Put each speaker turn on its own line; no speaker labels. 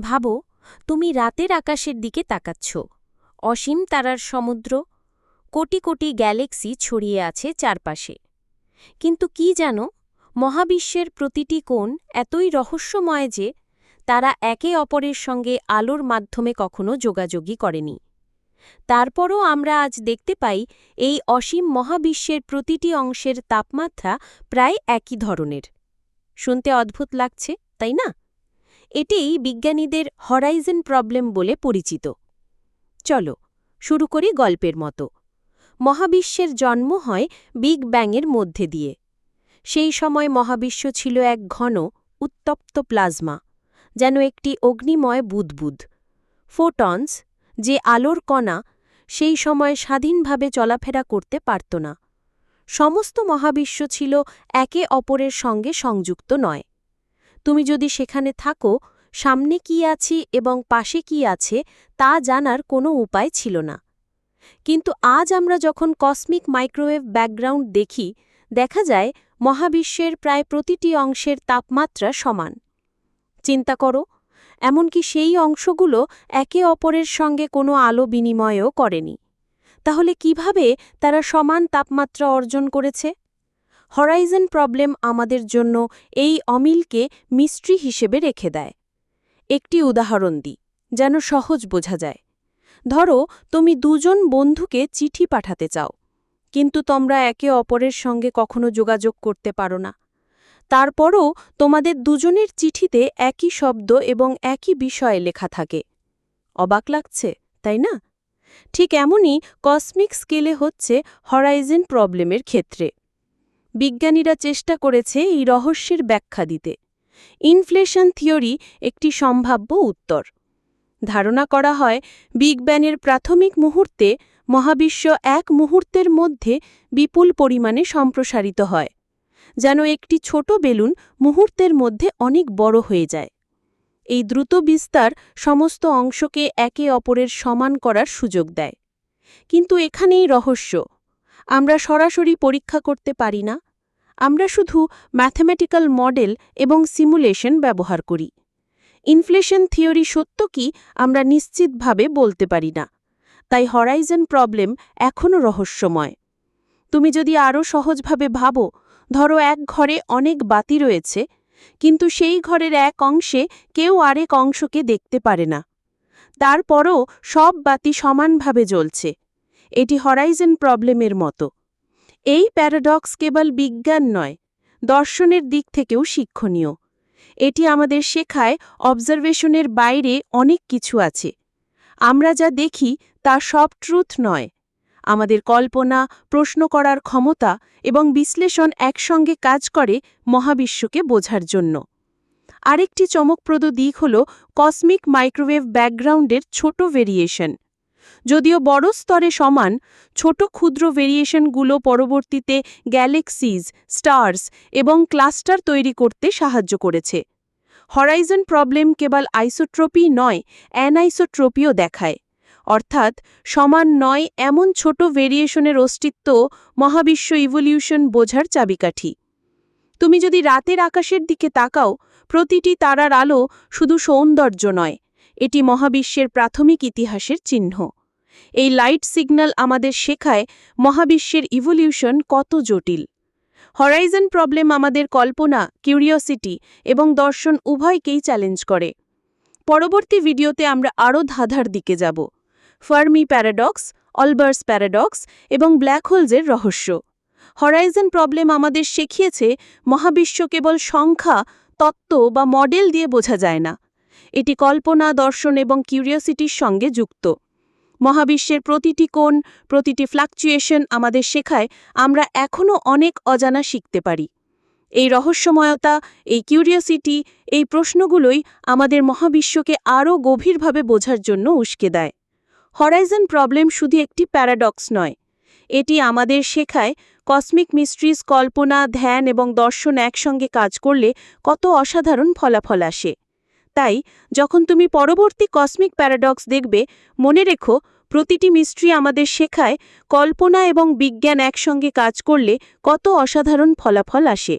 ভাবো, তুমি রাতের আকাশের দিকে তাকাচ্ছ। অসীম তারার সমুদ্র, কোটি কোটি গ্যালেক্সি ছড়িয়ে আছে চারপাশে। কিন্তু কি জানো, মহাবিশ্বের প্রতিটি কোণ এতই রহস্যময় যে তারা একে অপরের সঙ্গে আলোর মাধ্যমে কখনো যোগাযোগই করেনি। তারপরও আমরা আজ দেখতে পাই, এই অসীম মহাবিশ্বের প্রতিটি অংশের তাপমাত্রা প্রায় একই ধরনের। শুনতে অদ্ভুত লাগছে, তাই না? এটিই বিজ্ঞানীদের হরাইজন প্রবলেম বলে পরিচিত। চলো, শুরু করি গল্পের মতো। মহাবিশ্বের জন্ম হয় বিগ ব্যাংয়ের মধ্যে দিয়ে। সেই সময় মহাবিশ্ব ছিল এক ঘন, উত্তপ্ত প্লাজমা, যেন একটি অগ্নিময় বুদবুদ। ফোটনস, যে আলোর কণা, সেই সময় স্বাধীনভাবে চলাফেরা করতে পারত না। সমস্ত মহাবিশ্ব ছিল একে অপরের সঙ্গে সংযুক্ত নয়। তুমি যদি সেখানে থাকো, সামনে কি আছি এবং পাশে কি আছে, তা জানার কোনো উপায় ছিল না। কিন্তু আজ আমরা যখন কসমিক মাইক্রোওয়েভ ব্যাকগ্রাউন্ড দেখি, দেখা যায় মহাবিশ্বের প্রায় প্রতিটি অংশের তাপমাত্রা সমান। চিন্তা করো, এমনকি সেই অংশগুলো একে অপরের সঙ্গে কোনো আলো বিনিময়ও করেনি। তাহলে কীভাবে তারা সমান তাপমাত্রা অর্জন করেছে? হরাইজন প্রবলেম আমাদের জন্য এই অমিলকে মিস্ট্রি হিসেবে রেখে দেয়। একটি উদাহরণ দিই, যেন সহজ বোঝা যায়। ধরো, তুমি দুজন বন্ধুকে চিঠি পাঠাতে চাও, কিন্তু তোমরা একে অপরের সঙ্গে কখনো যোগাযোগ করতে পারো না। তারপরও তোমাদের দুজনের চিঠিতে একই শব্দ এবং একই বিষয়ে লেখা থাকে। অবাক লাগছে, তাই না? ঠিক এমনই কসমিক স্কেলে হচ্ছে হরাইজেন প্রবলেমের ক্ষেত্রে। বিজ্ঞানীরা চেষ্টা করেছে এই রহস্যের ব্যাখ্যা দিতে। ইনফ্লেশন থিওরি একটি সম্ভাব্য উত্তর। ধারণা করা হয়, বিগ ব্যানের প্রাথমিক মুহূর্তে মহাবিশ্ব এক মুহূর্তের মধ্যে বিপুল পরিমাণে সম্প্রসারিত হয়, যেন একটি ছোট বেলুন মুহূর্তের মধ্যে অনেক বড় হয়ে যায়। এই দ্রুত বিস্তার সমস্ত অংশকে একে অপরের সমান করার সুযোগ দেয়। কিন্তু এখানেই রহস্য। আমরা সরাসরি পরীক্ষা করতে পারি না। আমরা শুধু ম্যাথমেটিক্যাল মডেল এবং সিমুলেশন ব্যবহার করি। ইনফ্লেশন থিওরি সত্য কি আমরা নিশ্চিতভাবে বলতে পারি না। তাই হরাইজন প্রবলেম এখনও রহস্যময়। তুমি যদি আরও সহজভাবে ভাবো, ধরো এক ঘরে অনেক বাতি রয়েছে, কিন্তু সেই ঘরের এক অংশে কেউ আরেক অংশকে দেখতে পারে না। তারপরও সব বাতি সমানভাবে জ্বলছে। এটি হরাইজন প্রবলেমের মতো। এই প্যারাডক্স কেবল বিজ্ঞান নয়, দর্শনের দিক থেকেও শিক্ষণীয়। এটি আমাদের শেখায় অবজারভেশনের বাইরে অনেক কিছু আছে। আমরা যা দেখি তা সব ট্রুথ নয়। আমাদের কল্পনা, প্রশ্ন করার ক্ষমতা এবং বিশ্লেষণ একসঙ্গে কাজ করে মহাবিশ্বকে বোঝার জন্য। আরেকটি চমকপ্রদ দিক হল কসমিক মাইক্রোওয়েভ ব্যাকগ্রাউন্ডের ছোট ভেরিয়েশন যদিও বড় স্তরে সমান, ছোট ক্ষুদ্র ভেরিয়েশনগুলো পরবর্তীতে গ্যালেক্সিজ স্টার্স এবং ক্লাস্টার তৈরি করতে সাহায্য করেছে। হরাইজন প্রবলেম কেবল আইসোট্রপি নয়, অ্যানাইসোট্রপিও দেখায়। অর্থাৎ, সমান নয় এমন ছোট ভেরিয়েশনের অস্তিত্ব মহাবিশ্ব ইভলিউশন বোঝার চাবিকাঠি। তুমি যদি রাতের আকাশের দিকে তাকাও, প্রতিটি তারার আলো শুধু সৌন্দর্য নয় এটি মহাবিশ্বের প্রাথমিক ইতিহাসের চিহ্ন। এই লাইট সিগন্যাল আমাদের শেখায় মহাবিশ্বের ইভলিউশন কত জটিল। হরাইজন প্রবলেম আমাদের কল্পনা কিউরিওসিটি এবং দর্শন উভয়কেই চ্যালেঞ্জ করে। পরবর্তী ভিডিওতে আমরা আরও ধাঁধার দিকে যাব। ফার্মি প্যারাডক্স অলবার্স প্যারাডক্স এবং ব্ল্যাক হোলসের রহস্য। হরাইজন প্রবলেম আমাদের শিখিয়েছে মহাবিশ্ব কেবল সংখ্যা, তত্ত্ব বা মডেল দিয়ে বোঝা যায় না। এটি কল্পনা, দর্শন এবং কিউরিওসিটির সঙ্গে যুক্ত। মহাবিশ্বের প্রতিটি কোণ, প্রতিটি ফ্লাকচুয়েশন আমাদের শেখায় আমরা এখনও অনেক অজানা শিখতে পারি। এই রহস্যময়তা, এই কিউরিওসিটি, এই প্রশ্নগুলোই আমাদের মহাবিশ্বকে আরও গভীরভাবে বোঝার জন্য উস্কে দেয়। হরাইজন প্রবলেম শুধু একটি প্যারাডক্স নয়। এটি আমাদের শেখায় কসমিক মিস্ট্রিজ কল্পনা, ধ্যান এবং দর্শন একসঙ্গে কাজ করলে কত অসাধারণ ফলাফল আসে। তাই যখন তুমি পরবর্তী কসমিক প্যারাডক্স দেখবে, মনে রেখো প্রতিটি মিস্ট্রি আমাদের শেখায় কল্পনা এবং বিজ্ঞান একসঙ্গে কাজ করলে কত অসাধারণ ফলাফল আসে।